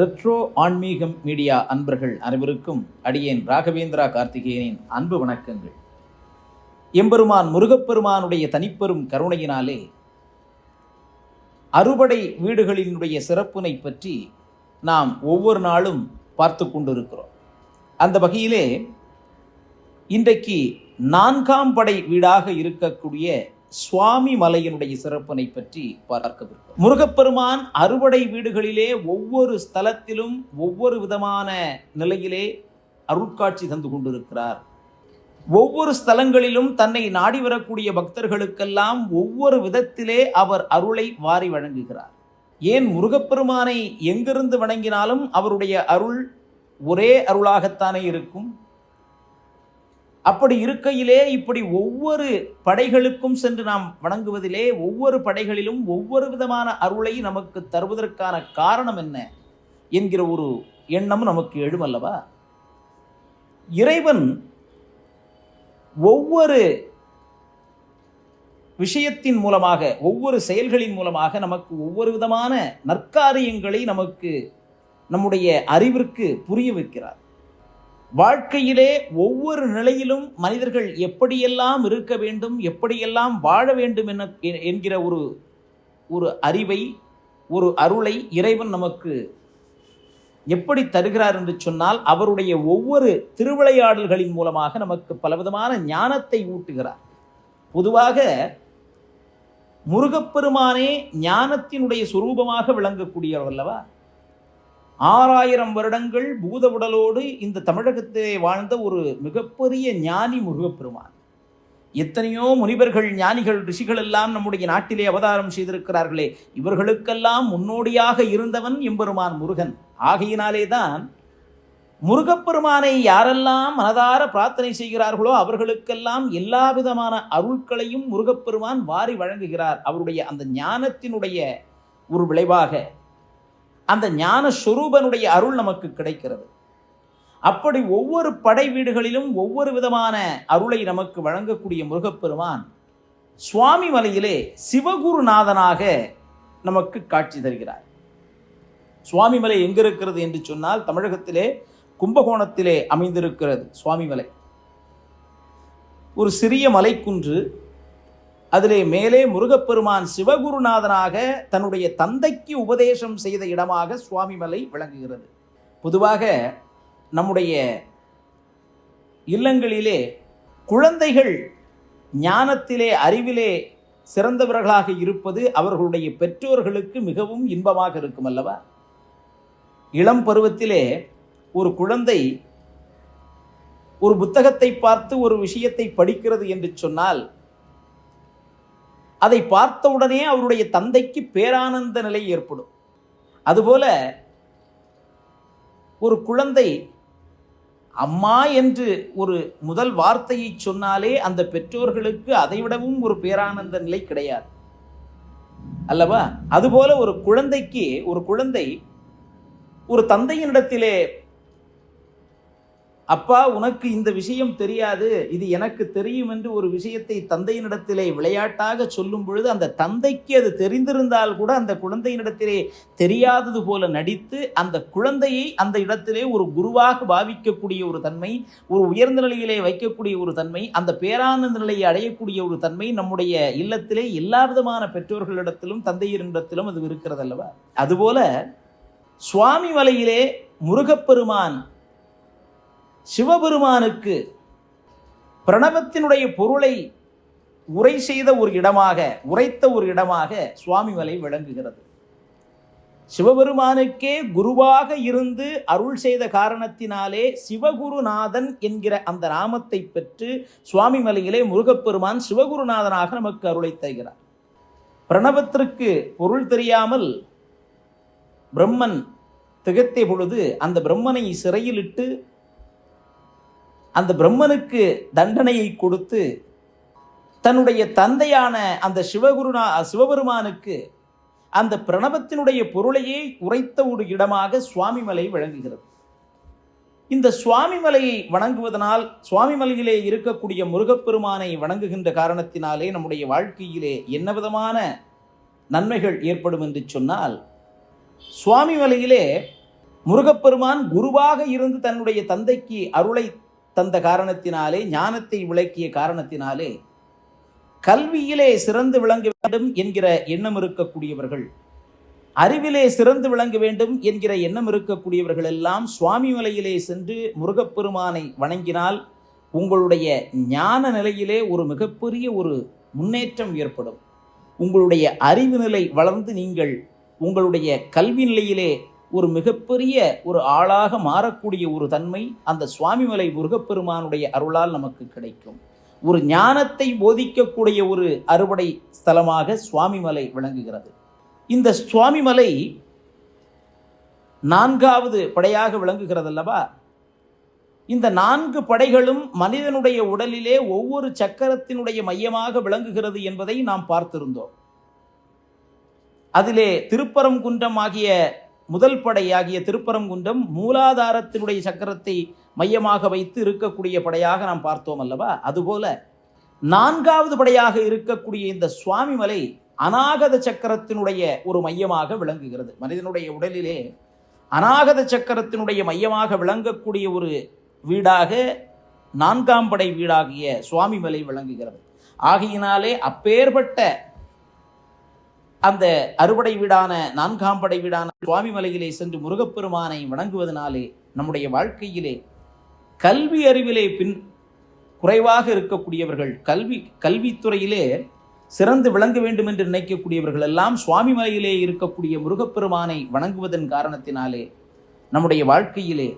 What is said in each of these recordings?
Retro ஆன்மீகம் media அன்பர்கள் அனைவருக்கும் அடியேன் ராகவேந்திரா கார்த்திகேயனின் அன்பு வணக்கங்கள். எம்பெருமான் முருகப்பெருமானுடைய தனிப்பெரும் கருணையினாலே அறுபடை வீடுகளினுடைய சிறப்பினை பற்றி நாம் ஒவ்வொரு நாளும் பார்த்து கொண்டிருக்கிறோம். அந்த வகையிலே இன்றைக்கு நான்காம் படை வீடாக இருக்கக்கூடிய சுவாமி மலையினுடைய சிறப்பினை பற்றி பார்க்கவிருக்கிறோம். முருகப்பெருமான் அறுபடை வீடுகளிலே ஒவ்வொரு ஸ்தலத்திலும் ஒவ்வொரு விதமான நிலையிலே அருட்காட்சி தந்து கொண்டிருக்கிறார். ஒவ்வொரு ஸ்தலங்களிலும் தன்னை நாடி வரக்கூடிய பக்தர்களுக்கெல்லாம் ஒவ்வொரு விதத்திலே அவர் அருளை வாரி வழங்குகிறார். ஏன் முருகப்பெருமானை எங்கிருந்து வணங்கினாலும் அவருடைய அருள் ஒரே அருளாகத்தானே இருக்கும்? அப்படி இருக்கையிலே இப்படி ஒவ்வொரு படைகளுக்கும் சென்று நாம் வணங்குவதிலே ஒவ்வொரு படைகளிலும் ஒவ்வொரு விதமான அருளை நமக்கு தருவதற்கான காரணம் என்ன என்கிற ஒரு எண்ணம் நமக்கு எழுமல்லவா? இறைவன் ஒவ்வொரு விஷயத்தின் மூலமாக ஒவ்வொரு செயல்களின் மூலமாக நமக்கு ஒவ்வொரு விதமான நற்காரியங்களை நமக்கு நம்முடைய அறிவிற்கு புரிய வைக்கிறார். வாழ்க்கையிலே ஒவ்வொரு நிலையிலும் மனிதர்கள் எப்படியெல்லாம் இருக்க வேண்டும் எப்படியெல்லாம் வாழ வேண்டும் என என்கிற ஒரு ஒரு அறிவை ஒரு அருளை இறைவன் நமக்கு எப்படி தருகிறார் என்று சொன்னால் அவருடைய ஒவ்வொரு திருவிளையாடல்களின் மூலமாக நமக்கு பலவிதமான ஞானத்தை ஊட்டுகிறார். பொதுவாக முருகப்பெருமானே ஞானத்தினுடைய சுரூபமாக விளங்கக்கூடியவர் அல்லவா? ஆறாயிரம் வருடங்கள் பூத உடலோடு இந்த தமிழகத்திலே வாழ்ந்த ஒரு மிகப்பெரிய ஞானி முருகப்பெருமான். எத்தனையோ முனிவர்கள் ஞானிகள் ரிஷிகள் எல்லாம் நம்முடைய நாட்டிலே அவதாரம் செய்திருக்கிறார்களே. இவர்களுக்கெல்லாம் முன்னோடியாக இருந்தவன் எம்பெருமான் முருகன். ஆகையினாலே தான் முருகப்பெருமானை யாரெல்லாம் மனதார பிரார்த்தனை செய்கிறார்களோ அவர்களுக்கெல்லாம் எல்லா விதமான அருட்களையும் முருகப்பெருமான் வாரி வழங்குகிறார். அவருடைய அந்த ஞானத்தினுடைய ஒரு விளைவாக அந்த ஞான ஸ்வரூபனுடைய அருள் நமக்கு கிடைக்கிறது. அப்படி ஒவ்வொரு படை வீடுகளிலும் ஒவ்வொரு விதமான அருளை நமக்கு வழங்கக்கூடிய முருகப்பெருமான் சுவாமி மலையிலே சிவகுருநாதனாக நமக்கு காட்சி தருகிறார். சுவாமிமலை எங்கிருக்கிறது என்று சொன்னால் தமிழகத்திலே கும்பகோணத்திலே அமைந்திருக்கிறது சுவாமிமலை ஒரு சிறிய மலைக்குன்று அதிலே மேலே முருகப்பெருமான் சிவகுருநாதனாக தன்னுடைய தந்தைக்கு உபதேசம் செய்த இடமாக சுவாமிமலை விளங்குகிறது. பொதுவாக நம்முடைய இல்லங்களிலே குழந்தைகள் ஞானத்திலே அறிவிலே சிறந்தவர்களாக இருப்பது அவர்களுடைய பெற்றோர்களுக்கு மிகவும் இன்பமாக இருக்கும் அல்லவா? இளம் பருவத்திலே ஒரு குழந்தை ஒரு புத்தகத்தை பார்த்து ஒரு விஷயத்தை படிக்கிறது என்று சொன்னால் அதை பார்த்தவுடனே அவருடைய தந்தைக்கு பேரானந்த நிலை ஏற்படும். அதுபோல ஒரு குழந்தை அம்மா என்று ஒரு முதல் வார்த்தையை சொன்னாலே அந்த பெற்றோர்களுக்கு அதைவிடவும் ஒரு பேரானந்த நிலை கிடையாது. அல்லவா? அதுபோல ஒரு குழந்தைக்கு ஒரு குழந்தை ஒரு தந்தையினிடத்திலே அப்பா உனக்கு இந்த விஷயம் தெரியாது. இது எனக்கு தெரியும் என்று ஒரு விஷயத்தை தந்தையினிடத்திலே விளையாட்டாக சொல்லும் பொழுது அந்த தந்தைக்கு அது தெரிந்திருந்தால் கூட அந்த குழந்தையினிடத்திலே தெரியாதது போல நடித்து அந்த குழந்தையை அந்த இடத்திலே ஒரு குருவாக பாவிக்கக்கூடிய ஒரு தன்மை ஒரு உயர்ந்த நிலையிலே வைக்கக்கூடிய ஒரு தன்மை அந்த பேரானந்த நிலையை அடையக்கூடிய ஒரு தன்மை நம்முடைய இல்லத்திலே எல்லா விதமான பெற்றோர்களிடத்திலும் தந்தையரிடத்திலும் அது இருக்கிறது அல்லவா அதுபோல சுவாமி மலையிலே முருகப்பெருமான் சிவபெருமானுக்கு பிரணவத்தினுடைய பொருளை உரை செய்த ஒரு இடமாக உரைத்த ஒரு இடமாக சுவாமிமலை விளங்குகிறது. சிவபெருமானுக்கே குருவாக இருந்து அருள் செய்த காரணத்தினாலே சிவகுருநாதன் என்கிற அந்த நாமத்தை பெற்று சுவாமி மலையிலே முருகப்பெருமான் சிவகுருநாதனாக நமக்கு அருளை தருகிறார். பிரணவத்திற்கு பொருள் தெரியாமல் பிரம்மன் திகத்திய பொழுது அந்த பிரம்மனை சிறையிலிட்டு அந்த பிரம்மனுக்கு தண்டனையை கொடுத்து தன்னுடைய தந்தையான அந்த சிவகுருநா சிவபெருமானுக்கு அந்த பிரணவத்தினுடைய பொருளையே உரைத்த ஒரு இடமாக சுவாமிமலை விளங்குகிறது. இந்த சுவாமிமலையை வணங்குவதனால் சுவாமிமலையிலே இருக்கக்கூடிய முருகப்பெருமானை வணங்குகின்ற காரணத்தினாலே நம்முடைய வாழ்க்கையிலே என்ன விதமான நன்மைகள் ஏற்படும் என்று சொன்னால் சுவாமிமலையிலே முருகப்பெருமான் குருவாக இருந்து தன்னுடைய தந்தைக்கு அருளை தந்த காரணத்தினாலே ஞானத்தை விளக்கிய காரணத்தினாலே கல்வியிலே சிறந்து விளங்க வேண்டும் என்கிற எண்ணம் இருக்கக்கூடியவர்கள். அறிவிலே சிறந்து விளங்க வேண்டும் என்கிற எண்ணம் இருக்கக்கூடியவர்கள் எல்லாம் சுவாமி மலையிலே சென்று முருகப்பெருமானை வணங்கினால் உங்களுடைய ஞான நிலையிலே ஒரு மிகப்பெரிய ஒரு முன்னேற்றம் ஏற்படும். உங்களுடைய அறிவு நிலை வளர்ந்து நீங்கள் உங்களுடைய கல்வி நிலையிலே ஒரு மிகப்பெரிய ஒரு ஆளாக மாறக்கூடிய ஒரு தன்மை அந்த சுவாமிமலை முருகப்பெருமானுடைய அருளால் நமக்கு கிடைக்கும். ஒரு ஞானத்தை போதிக்கக்கூடிய ஒரு அறுவடை ஸ்தலமாக சுவாமிமலை விளங்குகிறது. இந்த சுவாமிமலை நான்காவது படையாக விளங்குகிறது அல்லவா? இந்த நான்கு படைகளும் மனிதனுடைய உடலிலே ஒவ்வொரு சக்கரத்தினுடைய மையமாக விளங்குகிறது என்பதை நாம் பார்த்திருந்தோம். அதிலே திருப்பரங்குன்றம் ஆகிய முதல் படையாகிய திருப்பரங்குன்றம் மூலாதாரத்தினுடைய சக்கரத்தை மையமாக வைத்து இருக்கக்கூடிய படையாக நாம் பார்த்தோம் அல்லவா? அதுபோல நான்காவது படையாக இருக்கக்கூடிய இந்த சுவாமிமலை அநாகத சக்கரத்தினுடைய ஒரு மையமாக விளங்குகிறது. மனிதனுடைய உடலிலே அநாகத சக்கரத்தினுடைய மையமாக விளங்கக்கூடிய ஒரு வீடாக நான்காம் படை வீடாகிய சுவாமிமலை விளங்குகிறது. ஆகையினாலே அப்பேற்பட்ட அந்த அறுபடை வீடான நான்காம் படை வீடான சுவாமி மலையிலே சென்று முருகப்பெருமானை வணங்குவதனாலே நம்முடைய வாழ்க்கையிலே கல்வி அறிவிலே பின் குறைவாக இருக்கக்கூடியவர்கள் கல்வி கல்வித்துறையிலே சிறந்து விளங்க வேண்டும் என்று நினைக்கக்கூடியவர்கள் எல்லாம் சுவாமி மலையிலே இருக்கக்கூடிய முருகப்பெருமானை வணங்குவதன் காரணத்தினாலே நம்முடைய வாழ்க்கையிலே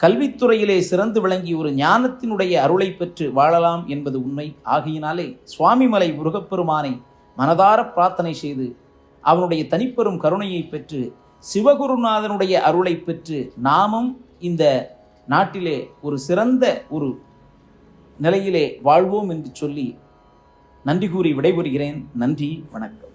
கல்வித்துறையிலே சிறந்து விளங்கி ஒரு ஞானத்தினுடைய அருளை பெற்று வாழலாம் என்பது உண்மை. ஆகையினாலே சுவாமிமலை முருகப்பெருமானை மனதார பிரார்த்தனை செய்து அவனுடைய தனிப்பெரும் கருணையை பெற்று சிவகுருநாதனுடைய அருளை பெற்று நாமும் இந்த நாட்டிலே ஒரு சிறந்த ஒரு நிலையிலே வாழ்வோம் என்று சொல்லி நன்றி கூறி விடைபெறுகிறேன். நன்றி வணக்கம்.